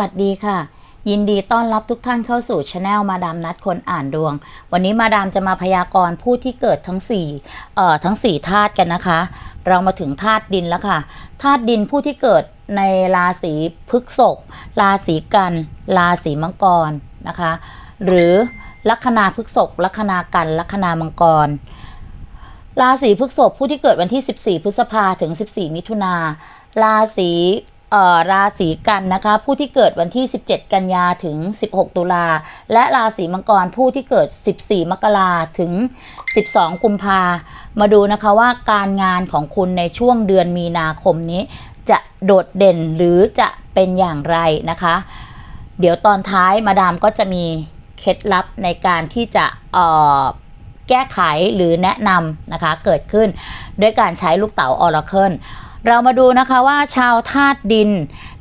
วัสดีค่ะ ยินดีต้อนรับทุกท่านเข้าสู่ช anel มาดามนัดคนอ่านดวง วันนี้มาดามจะมาพยากรณ์ผู้ที่เกิดทั้ง4เอ่อทั้ง4ธาตุกันนะคะ เรามาถึงธาตุดินแล้วค่ะธาตุดินผู้ที่เกิดในราศีพฤษภราศีกัน ราศีมังกรนะคะ หรือลัคนาพฤษภลัคนากันลัคนามังกรราศีพฤษภผู้ที่เกิดวันที่ 14 พฤษภาถึง 14 มิถุนาราศี ราศีกันนะคะ ผู้ที่เกิดวันที่ 17 กันยาถึง 16 ตุลา และราศีมังกรผู้ที่เกิด 14 มกราถึง 12 กุมภามาดูนะคะว่าการงานของคุณในช่วงเดือนมีนาคมนี้ จะโดดเด่นหรือจะเป็นอย่างไรนะคะ เดี๋ยวตอนท้ายมาดามก็จะมีเคล็ดลับในการที่จะเอ่อแก้ไขหรือแนะนำนะคะเกิดขึ้นด้วยการใช้ลูกเต๋าออราเคิล เรามาดูนะคะว่าชาวธาตุดิน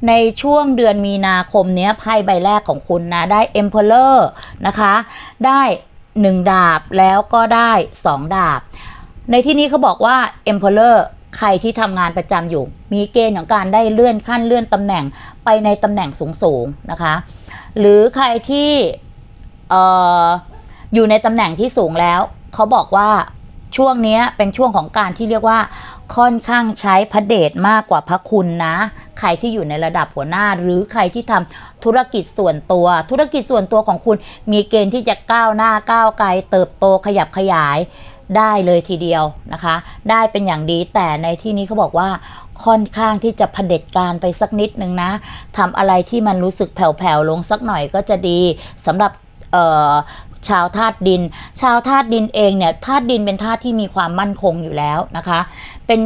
ในช่วงเดือนมีนาคมเนี้ยไพ่ใบแรกของคุณนะ ได้ Emperor นะคะ ได้ 1 ดาบแล้วก็ได้ 2 ดาบ ในที่นี้เขาบอกว่า Emperor ใครที่ทำงานประจำอยู่ มีเกณฑ์ของการได้เลื่อนขั้นเลื่อนตำแหน่งไปในตำแหน่งสูงๆนะคะ หรือใครที่อ่ออยู่ในตำแหน่งที่สูงแล้ว เขาบอกว่า ช่วงนี้เป็นช่วงของการที่เรียกว่าค่อนข้างใช้พระเดชมากกว่าพระคุณนะ ใครที่อยู่ในระดับหัวหน้า หรือใครที่ทำธุรกิจส่วนตัว ธุรกิจส่วนตัวของคุณมีเกณฑ์ที่จะก้าวหน้าก้าวไกล เติบโตขยับขยายได้เลยทีเดียวนะคะ ได้เป็นอย่างดีแต่ในที่นี้เขาบอกว่าค่อนข้างที่จะเผด็จการไปสักนิดนึงนะทำอะไรที่มันรู้สึกแผ่วๆลงสักหน่อยก็จะดีสำหรับ ชาวธาตุดิน ชาวธาตุดินเองเนี่ยธาตุดินเป็นธาตุที่มีความมั่นคงอยู่แล้วนะคะ เป็น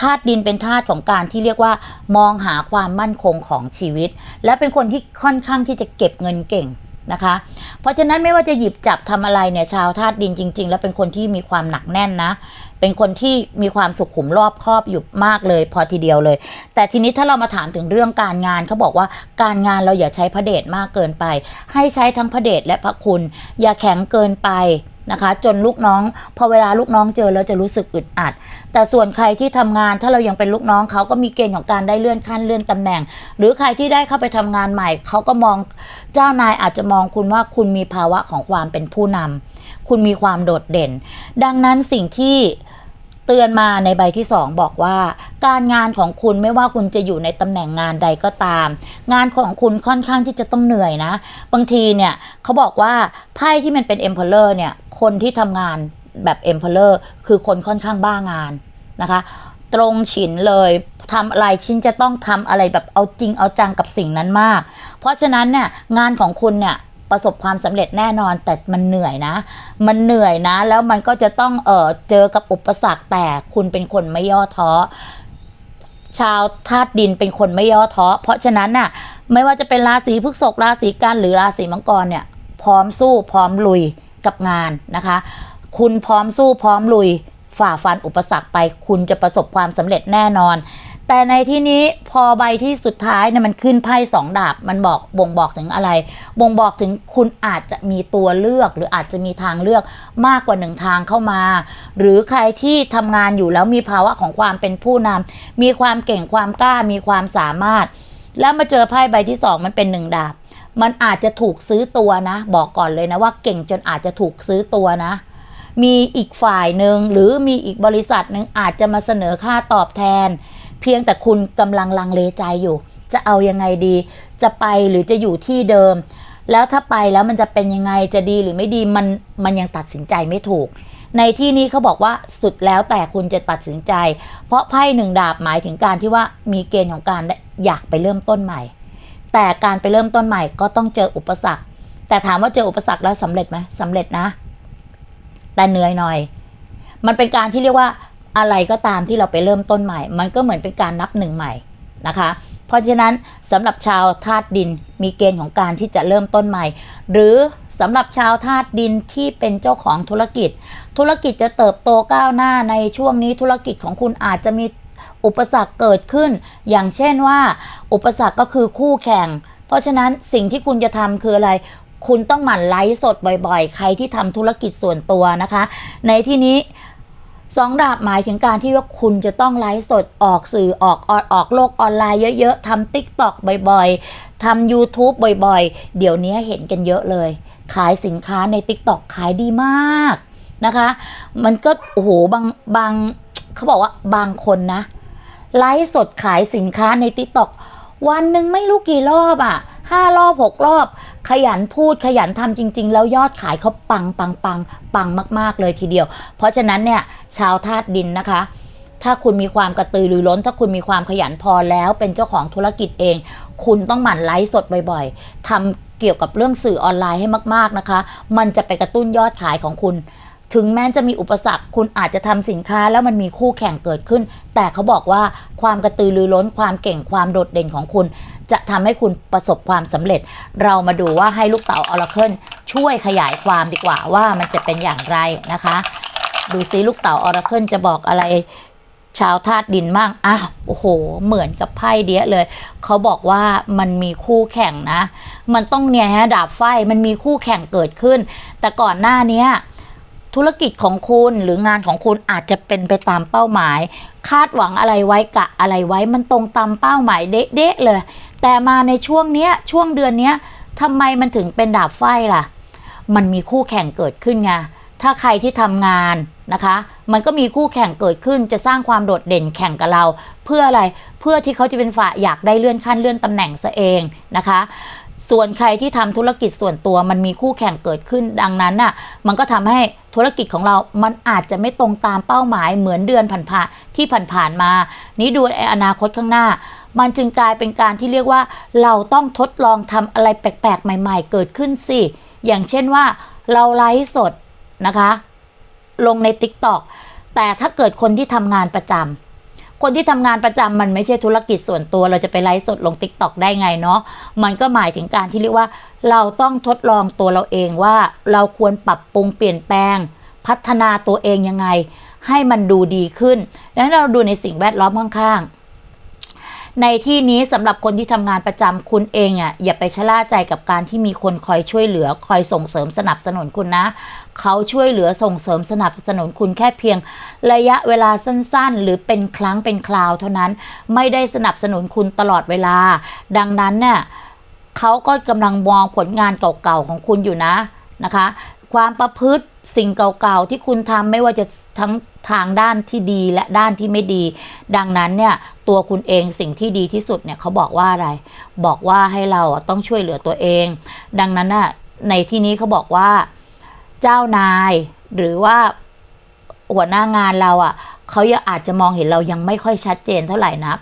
ธาตุดินเป็นธาตุของการที่เรียกว่ามองหาความมั่นคงของชีวิต และเป็นคนที่ค่อนข้างที่จะเก็บเงินเก่ง นะคะ เพราะฉะนั้นไม่ว่าจะหยิบจับทำอะไรเนี่ยชาวธาตุดินจริง ๆ แล้วเป็นคนที่มีความหนักแน่นนะ เป็นคนที่มีความสุขุมรอบครอบอยู่มากเลย พอทีเดียวเลย แต่ทีนี้ถ้าเรามาถามถึงเรื่องการงานเขาบอกว่าการงานเราอย่าใช้พระเดชมากเกินไป ให้ใช้ทั้งพระเดชและพระคุณ อย่าแข็งเกินไป นะคะ จนลูกน้อง พอเวลาลูกน้องเจอแล้วจะรู้สึกอึดอัด แต่ส่วนใครที่ทำงานถ้าเรายังเป็นลูกน้องเขาก็มีเกณฑ์ของการได้เลื่อนขั้นเลื่อนตำแหน่ง หรือใครที่ได้เข้าไปทำงานใหม่เขาก็มองเจ้านายอาจจะมองคุณว่าคุณมีภาวะของความเป็นผู้นำคุณมีความโดดเด่น ดังนั้นสิ่งที่ เตือนมาในใบที่ 2 บอกว่า การงานของคุณไม่ว่าคุณจะอยู่ในตำแหน่งงานใดก็ตาม งานของคุณค่อนข้างที่จะต้องเหนื่อยนะ บางทีเนี่ยเขาบอกว่าไพ่ที่มันเป็น Emperor เนี่ยคนที่ทำงานแบบ Emperor คือคนค่อนข้างบ้างานนะคะตรงฉินเลยทำอะไรชิ้นจะต้องทำอะไรแบบเอาจริงเอาจังกับสิ่งนั้นมาก เพราะฉะนั้นเนี่ยงานของคุณเนี่ย ประสบความสำเร็จแน่นอนแต่มันเหนื่อยนะ มันเหนื่อยนะ แล้วมันก็จะต้องเออเจอกับอุปสรรคแต่คุณเป็นคนไม่ย่อท้อชาวธาตุดินเป็นคนไม่ย่อท้อเพราะฉะนั้นน่ะไม่ว่าจะเป็นราศีพฤษภราศีกันหรือราศีมังกรเนี่ยพร้อมสู้พร้อมลุยกับงานนะคะ คุณพร้อมสู้พร้อมลุยฝ่าฟันอุปสรรคไป คุณจะประสบความสำเร็จแน่นอน แต่ในที่นี้พอใบที่สุดท้ายเนี่ยมันขึ้นไพ่สองดาบ มันบอกบ่งบอกถึงอะไร บ่งบอกถึงคุณอาจจะมีตัวเลือกหรืออาจจะมีทางเลือกมากกว่าหนึ่งทางเข้ามา หรือใครที่ทำงานอยู่แล้วมีภาวะของความเป็นผู้นำมีความเก่งความกล้ามีความสามารถ แล้วมาเจอไพ่ใบที่สองมันเป็นหนึ่งดาบ มันอาจจะถูกซื้อตัวนะ บอกก่อนเลยนะว่าเก่งจนอาจจะถูกซื้อตัวนะมีอีกฝ่ายหนึ่งหรือมีอีกบริษัทหนึ่งอาจจะมาเสนอค่าตอบแทน เพียงแต่คุณกำลังลังเลใจอยู่ จะเอายังไงดี จะไปหรือจะอยู่ที่เดิม แล้วถ้าไปแล้วมันจะเป็นยังไงจะดีหรือไม่ดีมันมันยังตัดสินใจไม่ถูก ในที่นี้เขาบอกว่าสุดแล้วแต่คุณจะตัดสินใจ เพราะไพ่หนึ่งดาบหมายถึงการที่ว่ามีเกณฑ์ของการอยากไปเริ่มต้นใหม่ แต่การไปเริ่มต้นใหม่ก็ต้องเจออุปสรรค แต่ถามว่าเจออุปสรรคแล้วสำเร็จไหมสำเร็จนะ แต่เหนื่อยหน่อย มันเป็นการที่เรียกว่า อะไรก็ตามที่เราไปเริ่มต้นใหม่ มันก็เหมือนเป็นการนับหนึ่งใหม่นะคะ เพราะฉะนั้นสำหรับชาวธาตุดินมีเกณฑ์ของการที่จะเริ่มต้นใหม่ หรือสำหรับชาวธาตุดินที่เป็นเจ้าของธุรกิจ ธุรกิจจะเติบโตก้าวหน้าในช่วงนี้ธุรกิจของคุณอาจจะมีอุปสรรคเกิดขึ้น อย่างเช่นว่า อุปสรรคก็คือคู่แข่ง เพราะฉะนั้นสิ่งที่คุณจะทำคืออะไรคุณต้องหมั่นไลฟ์สดบ่อยๆ ใครที่ทำธุรกิจส่วนตัวนะคะ ในที่นี้ สองดาบหมายถึงการที่ว่าคุณจะต้องไลฟ์สดออกสื่อออกออกออกโลกออนไลน์เยอะๆทำติ๊กตอกบ่อยๆทำ YouTube บ่อยๆ เดี๋ยวนี้เห็นกันเยอะเลย ขายสินค้าใน TikTok ขายดีมากนะคะ มันก็โอ้โหบางบางเขาบอกว่าบางคนนะไลฟ์สดขายสินค้าใน TikTok วันหนึ่งไม่รู้กี่รอบอะ่ะห้ารอบหกรอบ ขยันพูดขยันทำจริง ๆ แล้วยอดขายเขาปังปังปังปังมาก ๆ เลยทีเดียว เพราะฉะนั้นเนี่ยชาวธาตุดินนะคะ ถ้าคุณมีความกระตือรือร้น ถ้าคุณมีความขยันพอแล้วเป็นเจ้าของธุรกิจเอง คุณต้องหมั่นไลฟ์สดบ่อยๆทำเกี่ยวกับเรื่องสื่อออนไลน์ให้มาก ๆนะคะ มันจะไปกระตุ้นยอดขายของคุณ ถึงแม้จะมีอุปสรรค คุณอาจจะทำสินค้าแล้วมันมีคู่แข่งเกิดขึ้น แต่เขาบอกว่าความกระตือรือร้นความเก่งความโดดเด่นของคุณ จะทำให้คุณประสบความสำเร็จ เรามาดูว่าให้ลูกเต๋าออร์เคิลช่วยขยายความดีกว่าว่ามันจะเป็นอย่างไรนะคะ ดูซิลูกเต๋าออร์เคิลจะบอกอะไรชาวธาตุดินมั่งอ้าวโอ้โห เหมือนกับไพ่เดียเลย เขาบอกว่ามันมีคู่แข่งนะ มันต้องเนี่ยฮะดาบไฟมันมีคู่แข่งเกิดขึ้น แต่ก่อนหน้านี้ ธุรกิจของคุณหรืองานของคุณอาจจะเป็นไปตามเป้าหมาย คาดหวังอะไรไว้กะอะไรไว้มันตรงตามเป้าหมายเด๊ะๆเลย แต่มาในช่วงเนี้ยช่วงเดือนเนี้ยทำไมมันถึงเป็นดาบไฟล่ะ มันมีคู่แข่งเกิดขึ้นไงถ้าใครที่ทำงานนะคะ มันก็มีคู่แข่งเกิดขึ้นจะสร้างความโดดเด่นแข่งกับเรา เพื่ออะไรเพื่อที่เขาจะเป็นฝ่ายอยากได้เลื่อนขั้นเลื่อนตำแหน่งซะเองนะคะ ส่วนใครที่ทำธุรกิจส่วนตัวมันมีคู่แข่งเกิดขึ้นดังนั้นน่ะมันก็ทำให้ธุรกิจของเรา มันอาจจะไม่ตรงตามเป้าหมายเหมือนเดือนผ่านๆที่ผ่านๆมา นี้ดูในอนาคตข้างหน้า มันจึงกลายเป็นการที่เรียกว่า เราต้องทดลองทำอะไรแปลกๆ ใหม่ ๆ เกิดขึ้นสิ อย่างเช่นว่าเราไลฟ์สดนะคะ ลงใน TikTok แต่ถ้าเกิดคนที่ทำงานประจำ คนที่ทำงานประจำมันไม่ใช่ธุรกิจส่วนตัว เราจะไปไลฟ์สดลงติ๊กต็อกได้ไงเนาะมันก็หมายถึงการที่เรียกว่า เราต้องทดลองตัวเราเองว่า เราควรปรับปรุงเปลี่ยนแปลง พัฒนาตัวเองยังไง ให้มันดูดีขึ้นดังนั้นเราดูในสิ่งแวดล้อมข้างๆ ในที่นี้สำหรับคนที่ทำงานประจำคุณเองอะอย่าไปชะล่าใจกับการที่มีคนคอยช่วยเหลือ คอยส่งเสริมสนับสนุนคุณนะ เขาช่วยเหลือส่งเสริมสนับสนุนคุณแค่เพียง ระยะเวลาสั้นๆ หรือเป็นครั้งเป็นคราวเท่านั้นไม่ได้สนับสนุนคุณตลอดเวลา ดังนั้นเนี่ยเขาก็กำลังมองผลงานเก่าๆของคุณอยู่นะนะคะ ความประพฤติสิ่งเก่าๆที่คุณทำไม่ว่าจะทั้งทางด้านที่ดีและด้านที่ไม่ดี ดังนั้นเนี่ยตัวคุณเองสิ่งที่ดีที่สุดเนี่ยเขาบอกว่าอะไร บอกว่าให้เราต้องช่วยเหลือตัวเอง ดังนั้นน่ะในที่นี้เขาบอกว่าเจ้านายหรือว่าหัวหน้างานเราอะ่ะเขายังอาจจะมองเห็นเรายังไม่ค่อยชัดเจนเท่าไหร่นัก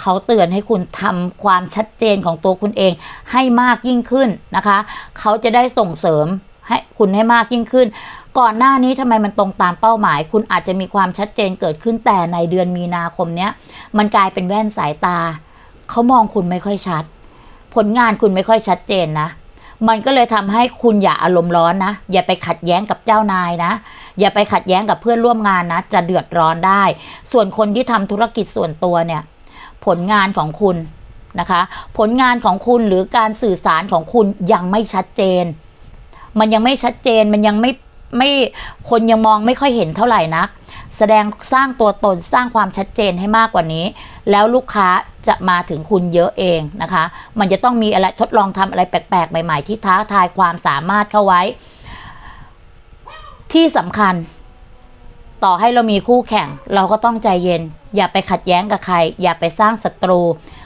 เขาเตือนให้คุณทำความชัดเจนของตัวคุณเองให้มากยิ่งขึ้นนะคะ เขาจะได้ส่งเสริม ให้คุณให้มากยิ่งขึ้น ก่อนหน้านี้ทำไมมันตรงตามเป้าหมาย คุณอาจจะมีความชัดเจนเกิดขึ้นแต่ในเดือนมีนาคมเนี้ยมันกลายเป็นแว่นสายตาเขามองคุณไม่ค่อยชัด ผลงานคุณไม่ค่อยชัดเจนนะมันก็เลยทำให้คุณอย่าอารมณ์ร้อนนะ อย่าไปขัดแย้งกับเจ้านายนะ อย่าไปขัดแย้งกับเพื่อนร่วมงานนะ จะเดือดร้อนได้ ส่วนคนที่ทำธุรกิจส่วนตัวเนี่ย ผลงานของคุณนะคะ ผลงานของคุณหรือการสื่อสารของคุณยังไม่ชัดเจน มันยังไม่ชัดเจนมันยังไม่ไม่คนยังมองไม่ค่อยเห็นเท่าไหร่นัก แสดงสร้างตัวตนสร้างความชัดเจนให้มากกว่านี้ แล้วลูกค้าจะมาถึงคุณเยอะเองนะคะ มันจะต้องมีอะไรทดลองทำอะไรแปลกๆ ใหม่ ๆ ที่ท้าทายความสามารถเข้าไว้ ที่สำคัญ ต่อให้เรามีคู่แข่ง เราก็ต้องใจเย็น อย่าไปขัดแย้งกับใคร อย่าไปสร้างศัตรู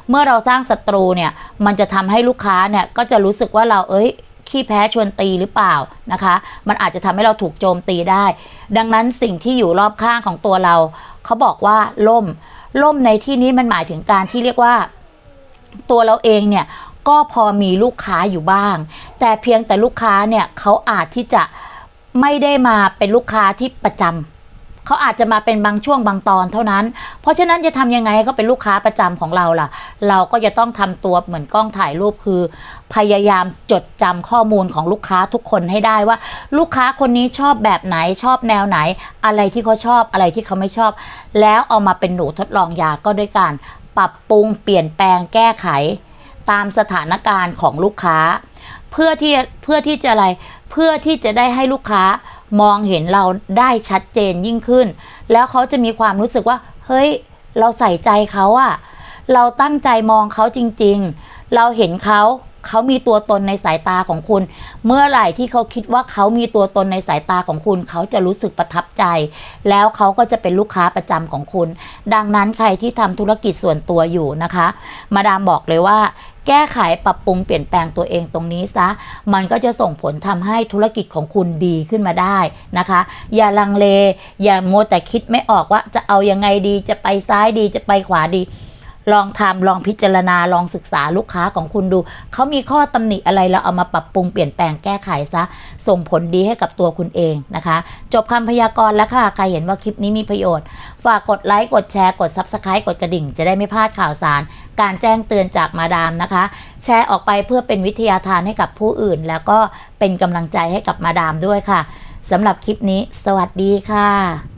เมื่อเราสร้างศัตรูเนี่ยมันจะทำให้ลูกค้าเนี่ยก็จะรู้สึกว่าเราเอ้ย ขี้แพ้ชวนตีหรือเปล่านะคะ มันอาจจะทำให้เราถูกโจมตีได้ ดังนั้นสิ่งที่อยู่รอบข้างของตัวเรา เขาบอกว่าล่ม ล่มในที่นี้มันหมายถึงการที่เรียกว่า ตัวเราเองเนี่ยก็พอมีลูกค้าอยู่บ้าง แต่เพียงแต่ลูกค้าเนี่ยเขาอาจที่จะไม่ได้มาเป็นลูกค้าที่ประจำ เขาอาจจะมาเป็นบางช่วงบางตอนเท่านั้น เพราะฉะนั้นจะทำยังไงให้เขาเป็นลูกค้าประจำของเราล่ะ เราก็จะต้องทำตัวเหมือนกล้องถ่ายรูปคือ พยายามจดจำข้อมูลของลูกค้าทุกคนให้ได้ว่า ลูกค้าคนนี้ชอบแบบไหนชอบแนวไหน อะไรที่เขาชอบอะไรที่เขาไม่ชอบ แล้วเอามาเป็นหนูทดลองยาก็ด้วยการปรับปรุงเปลี่ยนแปลงแก้ไข ตามสถานการณ์ของลูกค้า เพื่อที่เพื่อที่จะอะไรเพื่อที่จะได้ให้ลูกค้า มองเห็นเราได้ชัดเจนยิ่งขึ้น แล้วเขาจะมีความรู้สึกว่า เฮ้ย เราใส่ใจเขาอะเราตั้งใจมองเขาจริงเราเห็นเขาเขามีตัวตนในสายตาของคุณ เมื่อไหร่ที่เขาคิดว่าเขามีตัวตนในสายตาของคุณ เขาจะรู้สึกประทับใจ แล้วเขาก็จะเป็นลูกค้าประจำของคุณ ดังนั้นใครที่ทำธุรกิจส่วนตัวอยู่นะคะ มาดามบอกเลยว่า แก้ไขปรับปรุงเปลี่ยนแปลงตัวเองตรงนี้ซะ มันก็จะส่งผลทำให้ธุรกิจของคุณดีขึ้นมาได้นะคะ อย่าลังเล อย่ามัวแต่คิดไม่ออกว่าจะเอายังไงดี จะไปซ้ายดี จะไปขวาดี ลองทำลองพิจารณาลองศึกษาลูกค้าของคุณดู เขามีข้อตำหนิอะไรเราเอามาปรับปรุงเปลี่ยนแปลงแก้ไขซะ ส่งผลดีให้กับตัวคุณเองนะคะ จบคำพยากรณ์แล้วค่ะ ใครเห็นว่าคลิปนี้มีประโยชน์ ฝากกดไลค์กดแชร์กด Subscribe กดกระดิ่ง จะได้ไม่พลาดข่าวสาร การแจ้งเตือนจากมาดามนะคะ แชร์ออกไปเพื่อเป็นวิทยาทานให้กับผู้อื่น แล้วก็เป็นกำลังใจให้กับมาดามด้วยค่ะสำหรับคลิปนี้ สวัสดีค่ะ